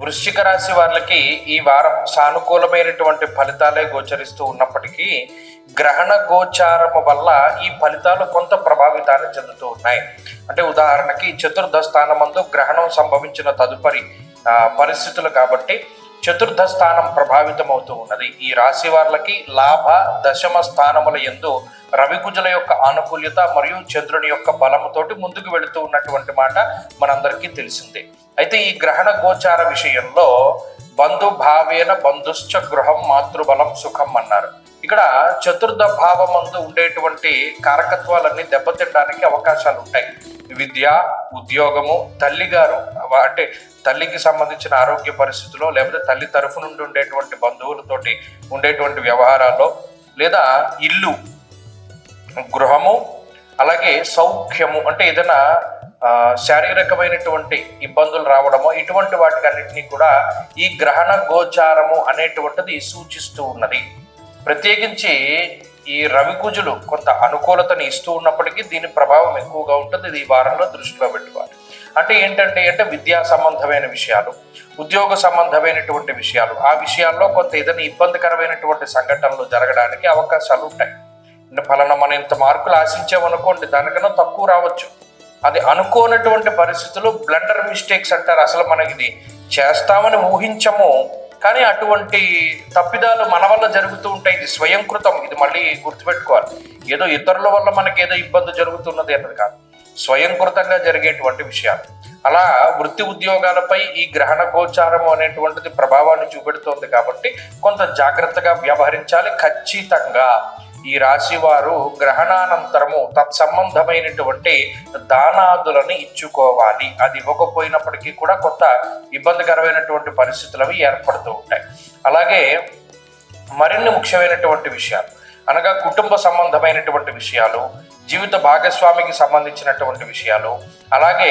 వృశ్చిక రాశి వాళ్ళకి ఈ వారం సానుకూలమైనటువంటి ఫలితాలే గోచరిస్తూ ఉన్నప్పటికీ గ్రహణ గోచారము వల్ల ఈ ఫలితాలు కొంత ప్రభావితాన్ని చెందుతూ ఉన్నాయి. అంటే ఉదాహరణకి చతుర్థ స్థానమందు గ్రహణం సంభవించిన తదుపరి పరిస్థితులు కాబట్టి చతుర్థ స్థానం ప్రభావితం అవుతూ ఉన్నది. ఈ రాశి వార్లకి లాభ దశమ స్థానముల ఎందు రవికుజుల యొక్క ఆనుకూల్యత మరియు చంద్రుని యొక్క బలముతోటి ముందుకు వెళుతూ ఉన్నటువంటి మాట మనందరికీ తెలిసిందే. అయితే ఈ గ్రహణ గోచార విషయంలో బంధు భావేన బంధుశ్చ గృహం మాతృబలం సుఖం అన్నారు. ఇక్కడ చతుర్థ భావమందు ఉండేటువంటి కారకత్వాలన్నీ దెబ్బతినడానికి అవకాశాలు ఉంటాయి విద్య ఉద్యోగము తల్లిగారు అంటే తల్లికి సంబంధించిన ఆరోగ్య పరిస్థితుల్లో లేకపోతే తల్లి తరఫు నుండి ఉండేటువంటి బంధువులతోటి ఉండేటువంటి వ్యవహారాల్లో లేదా ఇల్లు గృహము అలాగే సౌఖ్యము అంటే ఏదైనా శారీరకమైనటువంటి ఇబ్బందులు రావడము ఇటువంటి వాటికన్నిటినీ కూడా ఈ గ్రహణ గోచారము అనేటువంటిది సూచిస్తూ ఉన్నది. ప్రత్యేకించి ఈ రవికుజులు కొంత అనుకూలతని ఇస్తూ ఉన్నప్పటికీ దీని ప్రభావం ఎక్కువగా ఉంటుంది. ఇది ఈ వారంలో దృష్టిలో పెట్టుకోవాలి. అంటే ఏంటంటే అంటే విద్యా సంబంధమైన విషయాలు ఉద్యోగ సంబంధమైనటువంటి విషయాలు ఆ విషయాల్లో కొంత ఏదైనా ఇబ్బందికరమైనటువంటి సంఘటనలు జరగడానికి అవకాశాలు ఉంటాయి. అంటే ఫలానా మనం ఇంత మార్కులు ఆశించామనుకోండి దానికన్నా తక్కువ రావచ్చు. అది అనుకోనటువంటి పరిస్థితులు బ్లండర్ మిస్టేక్స్ అంటారు. అసలు మనకి ఇది చేస్తామని ఊహించము. కానీ అటువంటి తప్పిదాలు మన వల్ల జరుగుతూ ఉంటాయి. ఇది స్వయంకృతం. ఇది మళ్ళీ గుర్తుపెట్టుకోవాలి. ఏదో ఇతరుల వల్ల మనకి ఏదో ఇబ్బంది జరుగుతున్నది అన్నది కాదు. స్వయంకృతంగా జరిగేటువంటి విషయాలు. అలా వృత్తి ఉద్యోగాలపై ఈ గ్రహణ గోచారము అనేటువంటిది ప్రభావాన్ని చూపెడుతోంది కాబట్టి కొంత జాగ్రత్తగా వ్యవహరించాలి. ఖచ్చితంగా ఈ రాశి వారు గ్రహణానంతరము తత్సంబంధమైనటువంటి దానాదులను ఇచ్చుకోవాలి. అది ఇవ్వకపోయినప్పటికీ కూడా కొంత ఇబ్బందికరమైనటువంటి పరిస్థితులు అవి ఏర్పడుతూ ఉంటాయి. అలాగే మరిన్ని ముఖ్యమైనటువంటి విషయాలు. అనగా కుటుంబ సంబంధమైనటువంటి విషయాలు జీవిత భాగస్వామికి సంబంధించినటువంటి విషయాలు అలాగే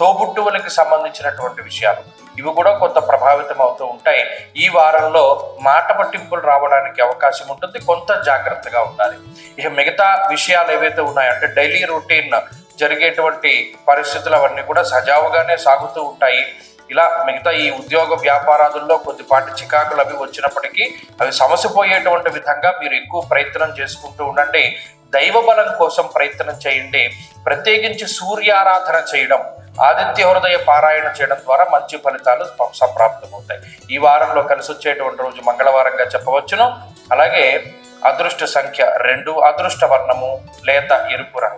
తోబుట్టువులకి సంబంధించినటువంటి విషయాలు. ఇవి కూడా కొంత ప్రభావితం అవుతూ ఉంటాయి. ఈ వారంలో మాట పట్టింపులు రావడానికి అవకాశం ఉంటుంది. కొంత జాగ్రత్తగా ఉండాలి. ఇక మిగతా విషయాలు ఏవైతే ఉన్నాయో అంటే డైలీ రొటీన్ జరిగేటువంటి పరిస్థితులు అవన్నీ కూడా సజావుగానే సాగుతూ ఉంటాయి. ఇలా మిగతా ఈ ఉద్యోగ వ్యాపారాదుల్లో కొద్దిపాటి చికాకులు అవి వచ్చినప్పటికీ అవి సమసిపోయేటువంటి విధంగా మీరు ఎక్కువ ప్రయత్నం చేసుకుంటూ ఉండండి. దైవ బలం కోసం ప్రయత్నం చేయండి. ప్రత్యేకించి సూర్యారాధన చేయడం ఆదిత్య హృదయ పారాయణ చేయడం ద్వారా మంచి ఫలితాలు సంప్రాప్తమవుతాయి. ఈ వారంలో కలిసి వచ్చేటువంటి రోజు మంగళవారంగా చెప్పవచ్చును. అలాగే అదృష్ట సంఖ్య రెండు అదృష్ట వర్ణము లేత ఎరుపు రంగు.